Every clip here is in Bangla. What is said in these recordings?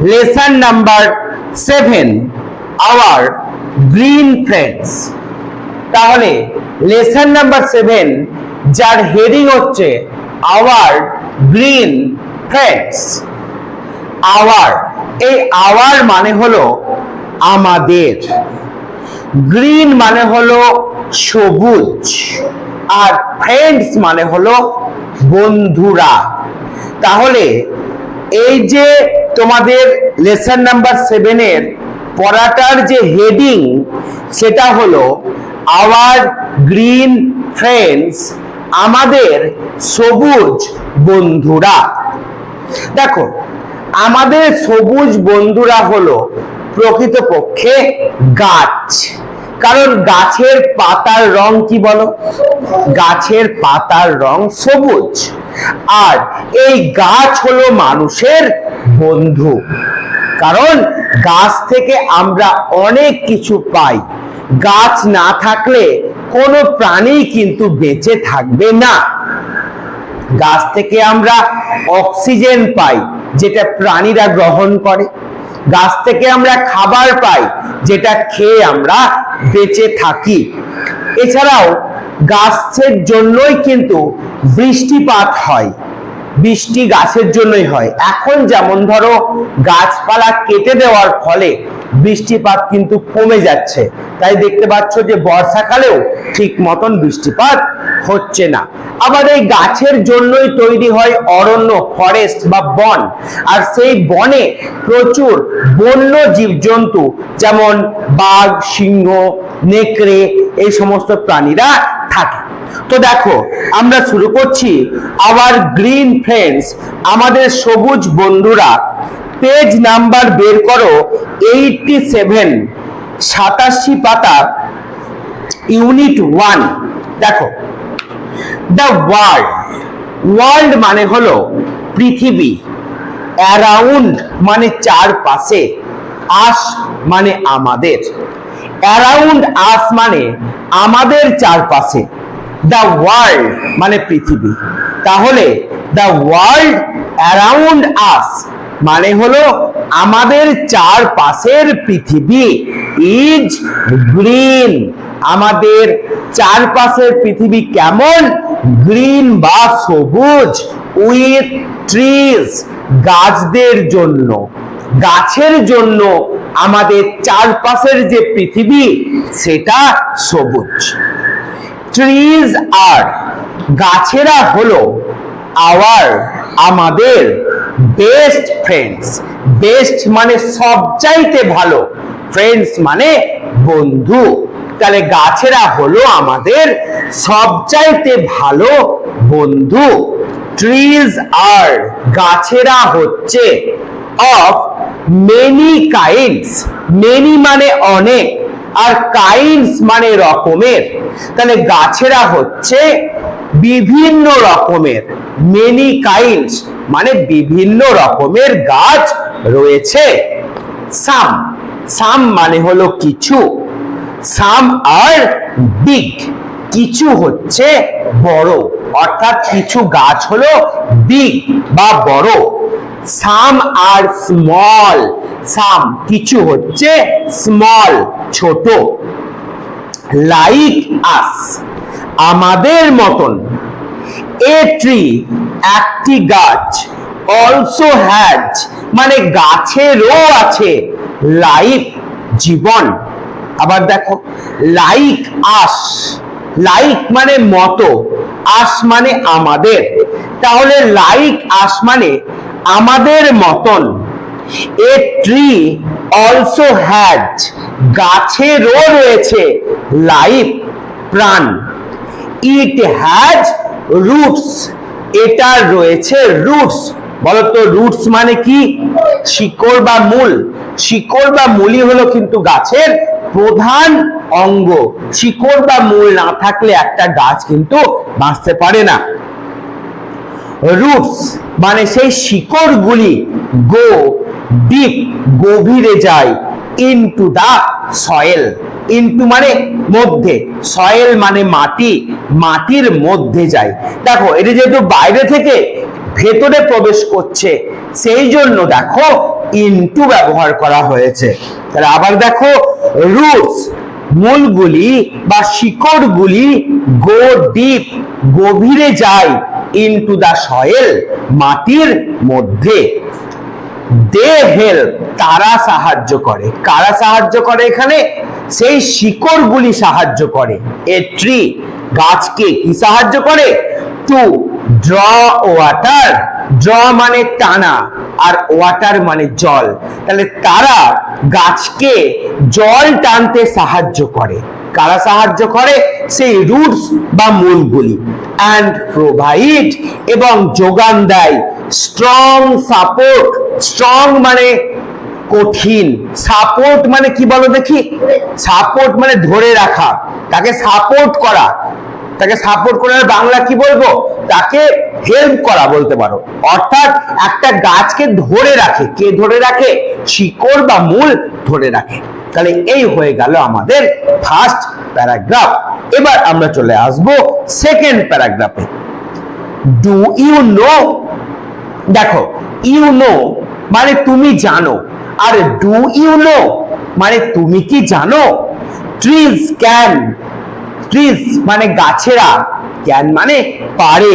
Lesson number seven, our green friends. তাহলে লেসন নাম্বার সেভেন, যার হেডিং হচ্ছে আওয়ার গ্রিন ফ্রেন্ডস। আওয়ার, এই আওয়ার মানে হলো আমাদের। গ্রিন মানে হলো সবুজ, আর ফ্রেন্ডস মানে হলো বন্ধুরা। তাহলে এই যে তোমাদের লেসন নাম্বার সেভেনের পড়াটার যে হেডিং সেটা হলো আওয়ার গ্রিন ফ্রেন্ডস আমাদের সবুজ বন্ধুরা। দেখো, আমাদের সবুজ বন্ধুরা হলো প্রকৃতপক্ষে গাছ। কারণ গাছের পাতার রং কি বলো? গাছের পাতার রং সবুজ। আর এই গাছ হলো মানুষের বন্ধু। কারণ গাছ থেকে আমরা অনেক কিছু পাই। গাছ না থাকলে কোনো প্রাণী কিন্তু বেঁচে থাকবে না। গাছ থেকে আমরা অক্সিজেন পাই, যেটা প্রাণীরা গ্রহণ করে। গাছ থেকে আমরা খাবার পাই, যেটা খেয়ে আমরা বেঁচে থাকি। এছাড়াও গাছের জন্যই কিন্তু বৃষ্টিপাত হয়। বৃষ্টি গাছের জন্যই হয়। এখন যেমন ধরো গাছপালা কেটে দেওয়ার ফলে বৃষ্টিপাত কিন্তু কমে যাচ্ছে। তাই দেখতে পাচ্ছ যে বর্ষাকালেও ঠিক মতন বৃষ্টিপাত হচ্ছে না। আবার এই গাছের জন্যই তৈরি হয় অরণ্য ফরেস্ট বা বন। আর সেই বনে প্রচুর বন্য জীবজন্তু, যেমন বাঘ, সিংহ, নেকড়ে, এই সমস্ত প্রাণীরা থাকে। তো দেখো, আমরা শুরু করছি আবার গ্রিন ফ্রেন্ডস আমাদের সবুজ বন্ধুরা। পেজ নাম্বার বের করো এইটটি সেভেন সাতাশি পাতা ইউনিট ওয়ান দেখো দ্য ওয়ার্ল্ড ওয়ার্ল্ড মানে হলো পৃথিবী। অ্যারাউন্ড মানে চারপাশে আস মানে আমাদের। অ্যারাউন্ড আস মানে আমাদের চারপাশে। দ্য ওয়ার্ল্ড মানে পৃথিবী। তাহলে দ্য ওয়ার্ল্ড অ্যারাউন্ড আস মানে হলো আমাদের চারপাশের পৃথিবী। ইজ গ্রিন আমাদের চারপাশের পৃথিবী কেমন? গ্রিন বা সবুজ উইথ ট্রিজ গাছদের জন্য। গাছের জন্য আমাদের চারপাশের যে পৃথিবী, সেটা সবুজ। ট্রিজ আর গাছেরা হলো আওয়ার আমাদের বেস্ট ফ্রেন্ডস বেস্ট মানে সবচাইতে ভালো। ফ্রেন্ডস মানে বন্ধু। তাহলে গাছেরা হলো আমাদের সবচাইতে ভালো বন্ধু। ট্রিজ আর গাছেরা হচ্ছে অফ মেনি কাইন্ডস মেনি মানে অনেক। আর কাইন্ডস মানে রকমের। তাহলে গাছেরা হচ্ছে বিভিন্ন রকমের। মেনি কাইন্ডস মানে বিভিন্ন রকমের গাছ রয়েছে। সাম সাম মানে হলো কিছু। সাম আর বিগ কিছু হচ্ছে বড়। অর্থাৎ কিছু গাছ হলো বিগ বা বড়। সাম আর স্মল সাম কিছু হচ্ছে স্মল ছোট। লাইক আস আমাদের মতন। এ ট্রি একটি গাছ অলসো হ্যাজ মানে গাছেরও আছে। লাইফ জীবন। আবার দেখো লাইক আস লাইক মানে মতো আস মানে আমাদের। তাহলে লাইক আস মানে আমাদের মতন এ ট্রি অলসো হ্যাজ গাছেরও রয়েছে লাইফ প্রাণ। ইট হ্যাজ রুটস এটার রয়েছে রুটস বলতো রুটস মানে কি? শিকড় বা মূল। শিকড় বা মূলই হলো কিন্তু গাছের প্রধান অঙ্গ। শিকড় বা মূল না থাকলে একটা গাছ কিন্তু বাঁচতে পারে না। রুটস মানে সেই শিকড়গুলি গো, ডিপ, গভীরে যায় ইনটু দা সয়েল ইনটু মানে মধ্যে সয়েল মানে মাটি, মাটির মধ্যে যায়। দেখো, এটা যেহেতু বাইরে থেকে ভেতরে প্রবেশ করছে, সেই জন্য দেখো ইনটু ব্যবহার করা হয়েছে। তাহলে আবার দেখো রুটস মূলগুলি বা শিকড়গুলি গো, ডিপ, গভীরে যায়। ইনটু দা সয়েল মাটির মধ্যে। দে হেল্প তারা সাহায্য করে। কারা সাহায্য করে এখানে? সেই শিকড়গুলি সাহায্য করে। এ ট্রি গাছকে কি সাহায্য করে? টু ড্র ওয়াটার ড্র মানে টানা, আর ওয়াটার মানে জল। তাহলে তারা গাছকে জল টানতে সাহায্য করে। কারা সাহায্য করে সেই রুটস বা মূলগুলি অ্যান্ড প্রোভাইড এবং যোগান দেয়। স্ট্রং সাপোর্ট স্ট্রং মানে কঠিন। সাপোর্ট মানে কি বলো দেখি? সাপোর্ট মানে ধরে রাখা। তাকে সাপোর্ট করা। তাকে সাপোর্ট করার বাংলা কি বলব? তাকে হেল্প করা বলতে পারো। অর্থাৎ একটা গাছকে ধরে রাখে। কে ধরে রাখে? শিকড় বা মূল ধরে রাখে। তাহলে এই হয়ে গেল আমাদের ফার্স্ট প্যারাগ্রাফ এবার আমরা চলে আসব সেকেন্ড প্যারাগ্রাফে ডু ইউ নো দেখো ইউ নো মানে তুমি জানো। আর ডু ইউ নো মানে তুমি কি জানো? ট্রিজ ক্যান ট্রিজ মানে গাছেরা ক্যান মানে পারে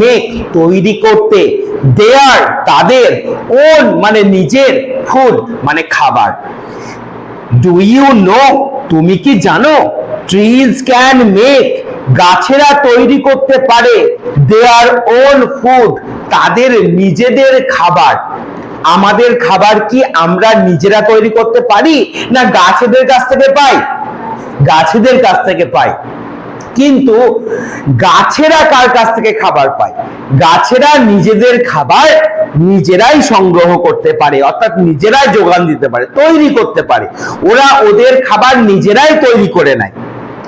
মেক তৈরি করতে। দেয়ার তাদের ওন মানে নিজের ফুড মানে খাবার। ডু ইউ নো তুমি কি জানো? ট্রিজ ক্যান মেক গাছেরা তৈরি করতে পারে। দেয়ার ওন ফুড তাদের নিজেদের খাবার। আমাদের খাবার কি আমরা নিজেরা তৈরি করতে পারি? না গাছেদের কাছ থেকে পাই? গাছেদের কাছ থেকে পাই। কিন্তু গাছেরা কার কাছ থেকে খাবার পায়? গাছেরা নিজেদের খাবার নিজেরাই সংগ্রহ করতে পারে, অর্থাৎ নিজেরাই যোগান দিতে পারে, তৈরি করতে পারে। ওরা ওদের খাবার নিজেরাই তৈরি করে নেয়।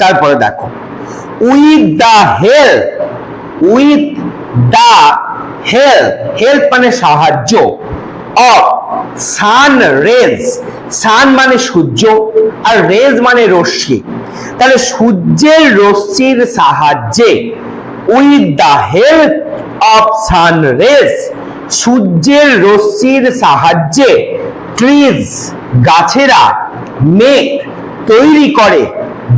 তারপরে দেখো with the help with the help help মানে সাহায্য অফ সান রেজ সান মানে সূর্য, আর রেজ মানে রশ্মি। তাহলে সূর্যের রশ্মির সাহায্যে with the help of sun rays সূর্যের রশ্মির সাহায্যে ট্রিজ গাছেরা মেক তৈরি করে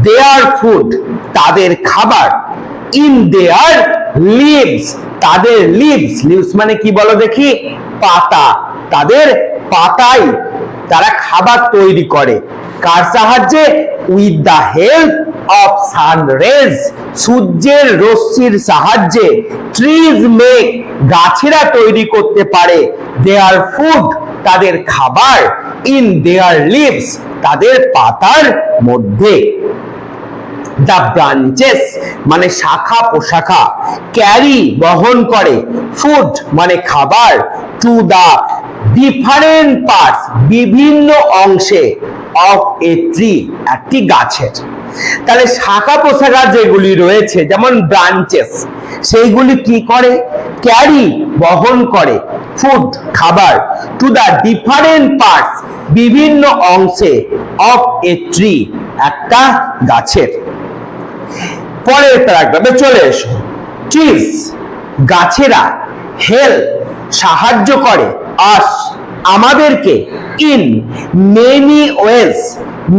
দেয়ার ফুড তাদের খাবার ইন দেয়ার লিভস তাদের লিভস লিভস মানে কি বলো দেখি? পাতা, তাদের পাতায় তারা খাবার তৈরি করে। কার সাহায্যে? With the help of sun rays সূর্যের রশ্মির সাহায্যে ট্রিজ মেক গাছেরা তৈরি করতে পারে। দেয়ার ফুড তাদের খাবার ইন দেয়ার লিভস তাদের পাতার মধ্যে। দ্য ব্রাঞ্চেস মানে শাখা পোশাখা ক্যারি বহন করে। ফুড মানে খাবার টু দা ডিফারেন্ট পার্টস বিভিন্ন অংশে। অফ এ ট্রি একটি গাছের। তাহলে শাখা পোশাখা যেগুলি রয়েছে, যেমন ব্রাঞ্চেস সেইগুলি কি করে? ক্যারি বহন করে। ফুড খাবার টু দা ডিফারেন্ট পার্টস বিভিন্ন অংশে অফ এ ট্রি একটা গাছের। পরের প্যারাগ্রাফে চলে এসো। ট্রিজ গাছেরা হেল্প সাহায্য করে আস আমাদেরকে ইন মেনি ওয়েজ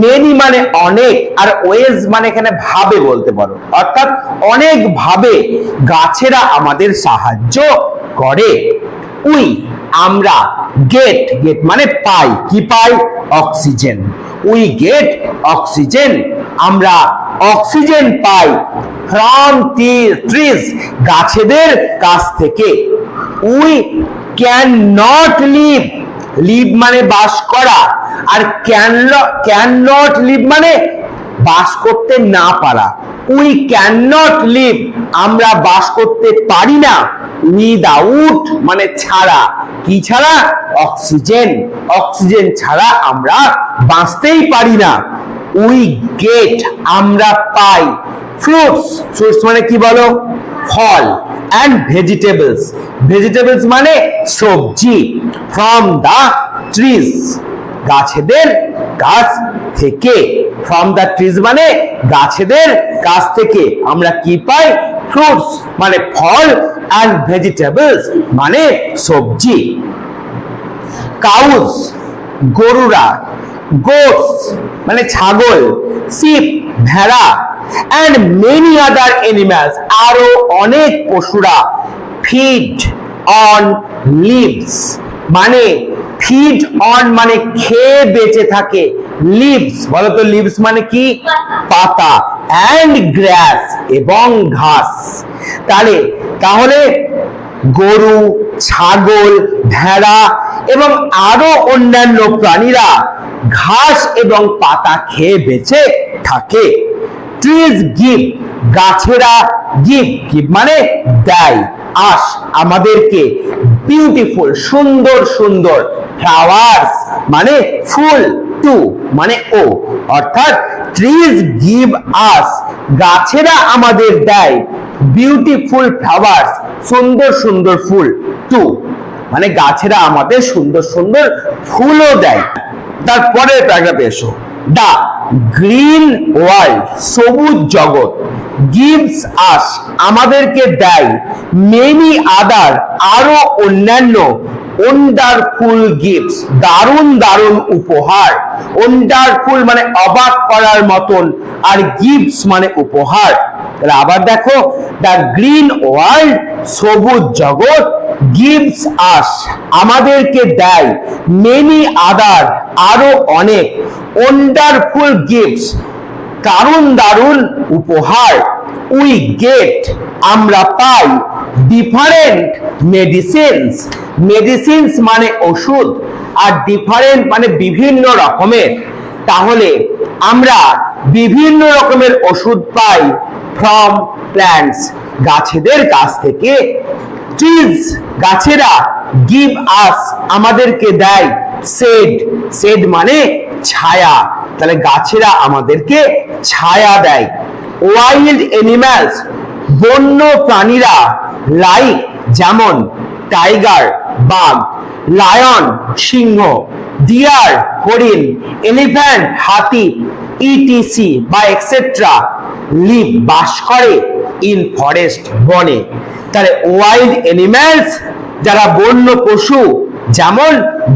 মেনি মানে অনেক, আর ওয়েজ মানে এখানে ভাবে বলতে পারো। অর্থাৎ অনেক ভাবে গাছেরা আমাদের সাহায্য করে। উই, আমরা গেট গেট মানে পাই। কি পাই? অক্সিজেন। উই গেট অক্সিজেন, আমরা অক্সিজেন পাই। ফ্রম ট্রিজ গাছেদের কাছ থেকে। We can not live. Live মানে বাস করা। আর ক্যান ক্যান নট লিভ মানে বাস করতে না পারা। উই ক্যান নট লিভ আমরা বাস করতে পারি না। উইদাউট মানে ছাড়া। কি ছাড়া? অক্সিজেন। অক্সিজেন ছাড়া আমরা বাঁচতেই পারি না। উই গেট আমরা পাই। ফ্রুটস ফ্রুটস মানে কি বলো? ফল। অ্যান্ড ভেজিটেবলস ভেজিটেবলস মানে সবজি ফ্রম দা ট্রিজ গাছেদের গাছ থেকে ফ্রম দা ট্রিজ মানে গাছেদের গাছ থেকে আমরা কি পাই? ফ্রুটস মানে ফল অ্যান্ড ভেজিটেবলস মানে সবজি। কাউস গরুরা গোটস মানে ছাগল, শিপ, ভেড়া অ্যান্ড মেনি আদার এনিম্যালস আরও অনেক পশুরা ফিড অন লিভস মানে ফিড অন মানে খেয়ে বেঁচে থাকে লিভস বলতো লিভস মানে কি? পাতা অ্যান্ড গ্রাস এবং ঘাস। তাহলে তাহলে গরু, ছাগল, ভেড়া এবং আরও অন্যান্য প্রাণীরা ঘাস এবং পাতা খেয়ে বেঁচে থাকে। ট্রিজ গিভ গাছেরা গিভ গিভ মানে দেয়। আস আমাদেরকে বিউটিফুল সুন্দর সুন্দর ফ্লাওয়ার্স মানে ফুল, টু মানে ও। অর্থাৎ ট্রিজ গিভ আস গাছেরা আমাদের দেয়। বিউটিফুল ফ্লাওয়ার্স সুন্দর সুন্দর ফুল, টু। মানে গাছেরা আমাদের সুন্দর সুন্দর ফুলও দেয়। তারপরে প্যারাগ্রাফে এসো। দা গ্রিন ওয়ার্ল্ড সবুজ জগৎ গিভস আস আমাদেরকে দেয় মেনি আদার আরও অন্যান্য ওন্ডারফুল গিফটস দারুণ দারুণ উপহার ওন্ডারফুল মানে অবাক করার মতন, আর গিফটস মানে উপহার। তাহলে আবার দেখো দ্য গ্রিন ওয়ার্ল্ড সবুজ জগৎ গিভস আস আমাদেরকে দেয় মেনি আদার আরও অনেক ওন্ডারফুল গিফটস দারুণ দারুণ উপহার উই গেট আমরা পাই। ডিফারেন্ট মেডিসিনস মেডিসিনস মানে ওষুধ আর ডিফারেন্ট মানে বিভিন্ন রকমের। তাহলে আমরা বিভিন্ন রকমের ওষুধ পাই ফ্রম প্ল্যান্টস গাছেদের কাছ থেকে। ট্রিজ গাছেরা গিভ আস আমাদেরকে দেয় সেড সেড মানে ছায়া। তাহলে গাছেরা আমাদেরকে ছায়া দেয়। ওয়াইল্ড এনিম্যালস বন্য প্রাণীরা লাইক যেমন টাইগার বাঘ লায়ন সিংহ ডিয়ার হরিণ এলিফ্যান্ট হাতি ইটিসি বা এক্সেট্রা লিভ বাস করে ইন ফরেস্ট বনে। তাহলে ওয়াইল্ড এনিম্যালস যারা বন্য পশু, যেমন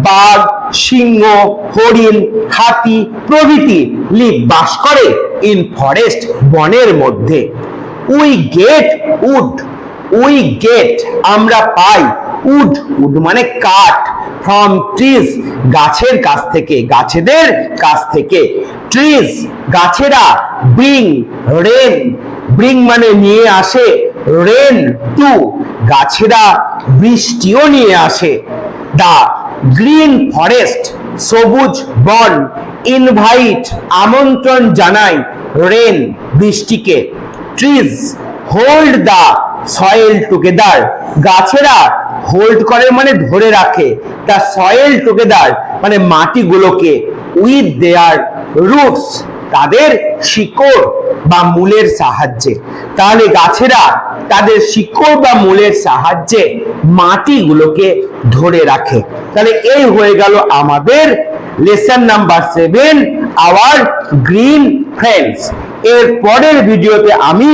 বাঘ সিংহ, হরিণ, হাতি প্রভৃতি লিভ বাস করে ইন ফরেস্ট বনের মধ্যে। We get wood we get আমরা পাই উড উড মানে কাঠ ফ্রম ট্রিজ গাছের কাছ থেকে, গাছেদের কাছ থেকে। ট্রিজ গাছেরা ব্রিং রেন ব্রিং মানে নিয়ে আসে রেন টু গাছেরা বৃষ্টিও নিয়ে আসে। দা গ্রিন ফরেস্ট সবুজ বন ইনভাইট আমন্ত্রণ জানায় রেন বৃষ্টিকে। Trees hold the soil together গাছেরা hold করে মানে ধরে রাখে। দা সয়েল টুগেদার মানে মাটিগুলোকে উইথ দেয়ার রুটস তাদের শিকড় বা মূলের সাহায্যে। তাহলে গাছেরা তাদের শিকড় বা মূলের সাহায্যে মাটিগুলোকে ধরে রাখে। তাহলে এই হয়ে গেল আমাদের lesson number seven our green friends এর পরের ভিডিওতে আমি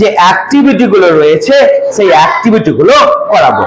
যে অ্যাক্টিভিটি গুলো রয়েছে সেই অ্যাক্টিভিটি গুলো করাবো।